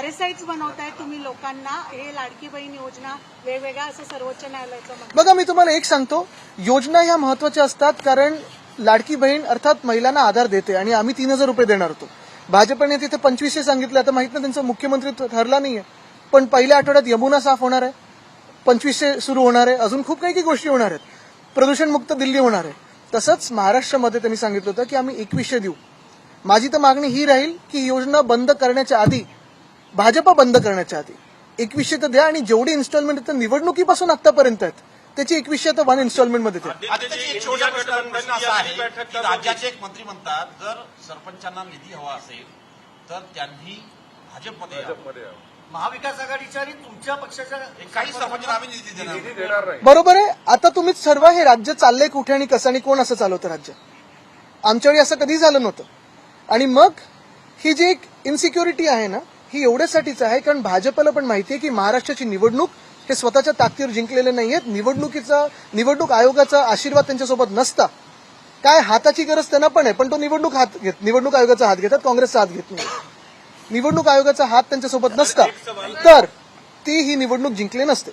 पॅरेसाइट्स बनवताय तुम्ही लोकांना. हे लाडकी बहीण योजना वेगवेगळ्या असं सर्वोच्च न्यायालयाचं बघा मी तुम्हाला एक सांगतो. योजना ह्या महत्त्वाच्या असतात कारण लाडकी बहीण अर्थात महिलांना आधार देते आणि आम्ही तीन हजार रुपये देणार होतो. भाजपने तिथे पंचवीसशे सांगितलं. आता माहीत नाही त्यांचा मुख्यमंत्री ठरला नाहीये. पण पहिल्या आठवड्यात यमुना साफ होणार आहे. पंचवीसशे सुरू होणार आहे. अजून खूप काही काही गोष्टी होणार आहेत. प्रदूषणमुक्त दिल्ली होणार आहे. तसंच महाराष्ट्रामध्ये त्यांनी सांगितलं होतं की आम्ही एकवीसशे देऊ. माझी तर मागणी ही राहील की ही योजना बंद करण्याच्या आधी भाजपा बंद करण्याच्या आधी. एकवीसशे तर द्या आणि जेवढी इन्स्टॉलमेंट तर निवडणुकीपासून आतापर्यंत आहेत. त्याची एकवीसशे तर वन इन्स्टॉलमेंटमध्ये की राज्याचे एक मंत्री म्हणतात जर सरपंचांना निधी हवा असेल तर त्यांनी भाजपमध्ये. महाविकास आघाडीच्या आणि तुमच्या पक्षाच्या काही सरपंचांना आम्ही निधी देणार नाही. बरोबर आहे. आता तुम्हीच सर्व हे राज्य चाललंय कुठे आणि कसं आणि कोण असं चालवतं राज्य? आमच्या वेळी असं कधी झालं नव्हतं. आणि मग ही जी एक इन्सिक्युरिटी आहे ना ही एवढ्यासाठीच आहे कारण भाजपला पण माहिती आहे की महाराष्ट्राची निवडणूक हे स्वतःच्या ताकदीवर जिंकलेले नाहीयेत निवडणुकीचा निवडणूक आयोगाचा आशीर्वाद त्यांच्यासोबत नसता. काय हाताची गरज त्यांना पण आहे पण तो निवडणूक हात घेत निवडणूक आयोगाचा हात घेतात काँग्रेसचा हात घेत नाही. निवडणूक आयोगाचा हात त्यांच्यासोबत नसता. तर ती ही निवडणूक जिंकली नसते.